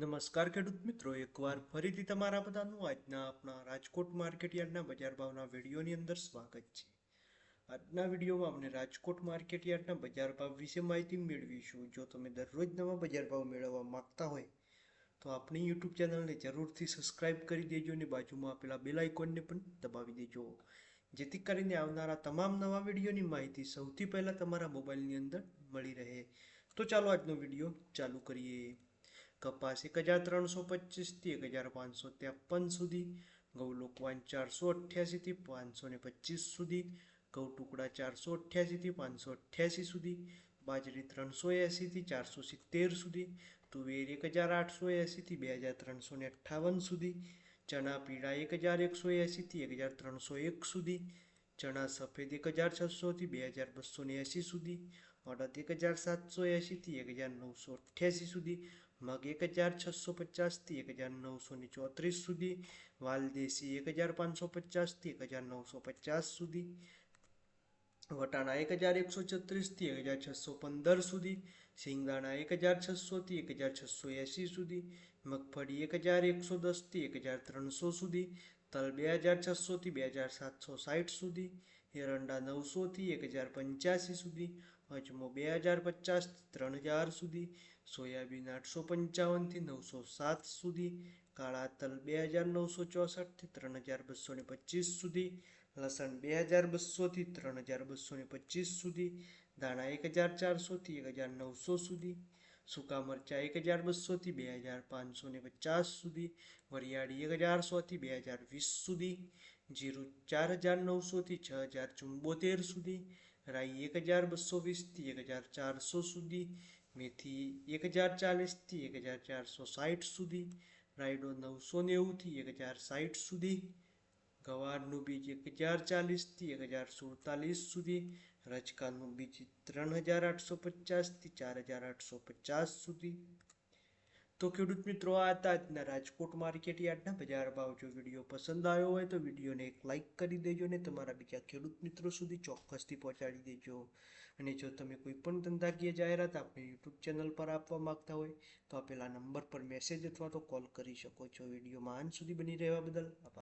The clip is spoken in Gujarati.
નમસ્કાર ખેડૂત મિત્રો, એકવાર ફરીથી તમારા બધાનું આજના આપણા રાજકોટ માર્કેટયાર્ડના બજાર ભાવના વિડીયોની અંદર સ્વાગત છે. આજના વિડીયોમાં આપણે રાજકોટ માર્કેટયાર્ડના બજાર ભાવ વિશે માહિતી મેળવીશું. જો તમે દરરોજ નવા બજાર ભાવ મેળવવા માગતા હોય, તો આપણી યુટ્યુબ ચેનલને જરૂરથી સબસ્ક્રાઇબ કરી દેજો અને બાજુમાં આપેલા બેલ આઇકોનને પણ દબાવી દેજો. જેથી કરીને આવનારા તમામ નવા વિડીયોની માહિતી સૌથી પહેલાં તમારા મોબાઈલની અંદર મળી રહે. તો ચાલો આજનો વીડિયો ચાલુ કરીએ. કપાસ એક હજાર ત્રણસો પચીસથી એક હજાર પાંચસો ત્રેપન સુધી ઘઉં લોકવાન ચારસો અઠ્યાસીથી પાંચસો ને પચીસ સુધી ઘઉં ટુકડા ચારસો અઠ્યાસીથી પાંચસો અઠ્યાસી સુધી, બાજરી ત્રણસો એંસીથી ચારસો સિત્તેર સુધી, તુવેર એક હજાર આઠસો એંસીથી બે હજાર ત્રણસો ને અઠ્ઠાવન સુધી, ચણા પીળા એક હજાર એકસો એંસીથી એક હજાર ત્રણસો એક સુધી ચણા સફેદ એક હજાર છસોથી બે હજાર બસો ને એંસી સુધી અડદ એક હજાર સાતસો એંશીથી એક હજાર નવસો અઠ્યાસી સુધી મગ એક હજાર છસો પચાસથી એક હજાર નવસો ને ચોત્રીસ સુધી વાલદેશી એક હજાર પાંચસો પચાસથી એક હજાર નવસો પચાસ સુધી વટાણા એક હજાર એકસો છત્રીસથી એક હજાર છસો પંદર સુધી સિંગદાણા એક હજાર છસોથી એક હજાર છસો એંસી સુધી મગફળી એક હજાર એકસો દસથી એક હજાર ત્રણસો સુધી તલ બે હજાર છસોથી બે હજાર સાતસો સાઠ સુધી, એરંડા નવસોથી એક હજાર પંચ્યાસી સુધી અજમો બે હજાર પચાસથી ત્રણ હજાર સુધી, સોયાબીન આઠસો પંચાવનથી નવસો સાત સુધી, કાળા તલ બે હજાર નવસો ચોસઠથી ત્રણ હજાર બસો ને પચીસ સુધી, લસણ બે હજાર બસોથી ત્રણ હજાર બસો ને પચીસ સુધી, દાણા એક હજાર ચારસોથી એક હજાર નવસો સુધી સૂકા મરચાં એક હજાર બસોથી બે હજાર પાંચસો ને પચાસ સુધી, વરિયાળી એક હજારસોથી બે હજાર વીસ સુધી, જીરું ચાર હજાર નવસોથી છ હજાર ચુંબોતેર સુધી, રાઈ એક હજાર બસો વીસથી એક હજાર ચારસો સુધી, મેથી એક હજાર ચાલીસથી એક હજાર ચારસો સાઠ સુધી રાયડો નવસો નેવુંથી એક હજાર સાઠ સુધી, ગવારનું બીજ એક હજાર ચાલીસથી એક હજાર સુડતાલીસ સુધી રજકાનું બીજી ત્રણ હજાર આઠસો પચાસથી ચાર હજાર આઠસો પચાસ સુધી. તો ખેડૂત મિત્રો, આ હતા આજના રાજકોટ માર્કેટ યાર્ડના બજાર ભાવ. જો વીડિયો પસંદ આવ્યો હોય તો વિડીયોને એક લાઇક કરી દેજો અને તમારા બીજા ખેડૂત મિત્રો સુધી ચોક્કસથી પહોંચાડી દેજો. અને જો તમે કોઈ પણ ધંધાકીય જાહેરાત આપણી યુટ્યુબ ચેનલ પર આપવા માગતા હોય, તો આપેલા નંબર પર મેસેજ અથવા તો કોલ કરી શકો છો. વિડીયોમાં અંત સુધી બની રહેવા બદલ